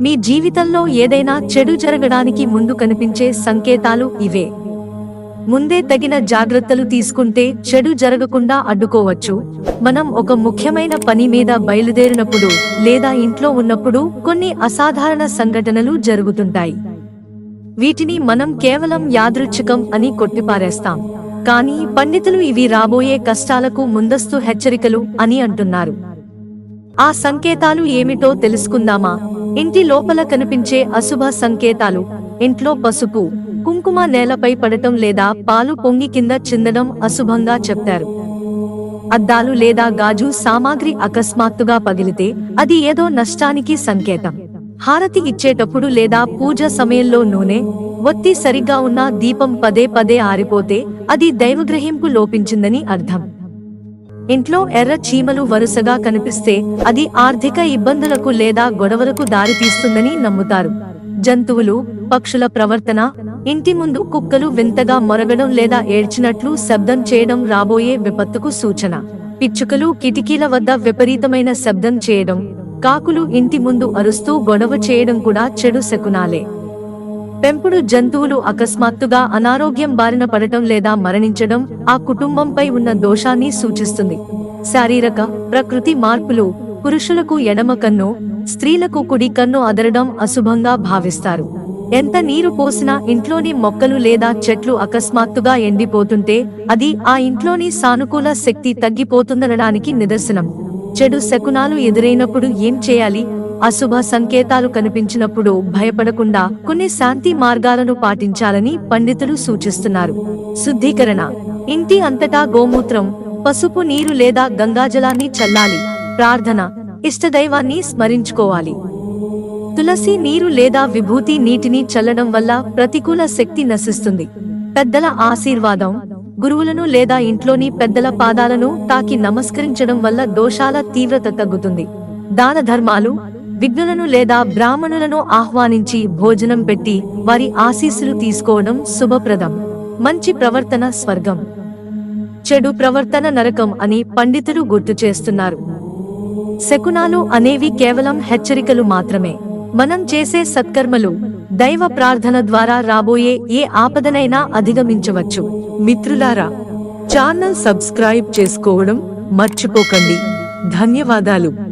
మీ జీవితంలో ఏదైనా చెడు జరగడానికి ముందు కనిపించే సంకేతాలు ఇవే. ముందే తగిన జాగ్రత్తలు తీసుకుంటే చెడు జరగకుండా అడ్డుకోవచ్చు. మనం ఒక ముఖ్యమైన పని మీద బయలుదేరినప్పుడు లేదా ఇంట్లో ఉన్నప్పుడు కొన్ని అసాధారణ సంఘటనలు జరుగుతుంటాయి. వీటిని మనం కేవలం యాదృచ్ఛికం అని కొట్టిపారేస్తాం. కానీ పండితులు ఇవి రాబోయే కష్టాలకు ముందస్తు హెచ్చరికలు అని అంటున్నారు. ఆ సంకేతాలు ఏమిటో తెలుసుకుందామా? ఇంటి లోపల కనిపించే అశుభ సంకేతాలు. ఇంట్లో పసుపు కుంకుమ నేలపై పడటం లేదా పాలు పొంగి కింద చిందడం అశుభంగా చెప్తారు. అద్దాలు లేదా గాజు సామాగ్రి అకస్మాత్తుగా పగిలితే అది ఏదో నష్టానికి సంకేతం. హారతి ఇచ్చేటప్పుడు లేదా పూజ సమయంలో నూనె ఒత్తి సరిగ్గా ఉన్న దీపం పదే పదే ఆరిపోతే అది దైవగ్రహింపు లోపించిందని అర్థం. ఇంట్లో ఎర్ర చీమలు వరుసగా కనిపిస్తే అది ఆర్థిక ఇబ్బందులకు లేదా గొడవలకు దారితీస్తుందని నమ్ముతారు. జంతువులు పక్షుల ప్రవర్తన ఇంటి ముందు కుక్కలు వింతగా మొరగడం లేదా ఏడ్చినట్లు శబ్దం చేయడం రాబోయే విపత్తుకు సూచన. పిచ్చుకలు కిటికీల వద్ద విపరీతమైన శబ్దం చేయడం కాకులు ఇంటి ముందు అరుస్తూ గొడవ చేయడం కూడా చెడు శకునాలే. పెంపుడు జంతువులు అకస్మాత్తుగా అనారోగ్యం బారిన పడటం లేదా మరణించడం ఆ కుటుంబంపై ఉన్న దోషాన్ని సూచిస్తుంది. శారీరక ప్రకృతి మార్పులు పురుషులకు ఎడమ కన్ను స్త్రీలకు కుడి కన్ను అదరడం అశుభంగా భావిస్తారు. ఎంత నీరు పోసినా ఇంట్లోని మొక్కలు లేదా చెట్లు అకస్మాత్తుగా ఎండిపోతుంటే అది ఆ ఇంట్లోని సానుకూల శక్తి తగ్గిపోతుందనడానికి నిదర్శనం. చెడు శకునాలు ఎదురైనప్పుడు ఏం చేయాలి? అశుభ సంకేతాలు కనిపించినప్పుడు భయపడకుండా కొన్ని శాంతి మార్గాలను పాటించాలని పండితులు సూచిస్తున్నారు. శుద్ధీకరణ. ఇంటి అంతటా గోమూత్రం పసుపు నీరు లేదా గంగాజలాన్ని చల్లాలి. ప్రార్థన. ఇష్టదైవాన్ని స్మరించుకోవాలి. తులసి నీరు లేదా విభూతి నీటిని చల్లడం వల్ల ప్రతికూల శక్తి నశిస్తుంది. పెద్దల ఆశీర్వాదం. గురువులను లేదా ఇంట్లోని పెద్దల పాదాలను తాకి నమస్కరించడం వల్ల దోషాల తీవ్రత తగ్గుతుంది. దాన ధర్మాలు. విఘ్నులను లేదా బ్రాహ్మణులను ఆహ్వానించి భోజనం పెట్టి వారి ఆశీస్సులు తీసుకోవడం శుభప్రదం. మంచి ప్రవర్తన స్వర్గం. చెడు ప్రవర్తన నరకం అని పండితులు గుర్తు చేస్తున్నారు. శకునాలు అనేవి కేవలం హెచ్చరికలు మాత్రమే. మనం చేసే సత్కర్మలు దైవ ప్రార్థన ద్వారా రాబోయే ఏ ఆపదనైనా అధిగమించవచ్చు. మిత్రులారా ఛానల్ సబ్స్క్రైబ్ చేసుకోవడం మర్చిపోకండి. ధన్యవాదాలు.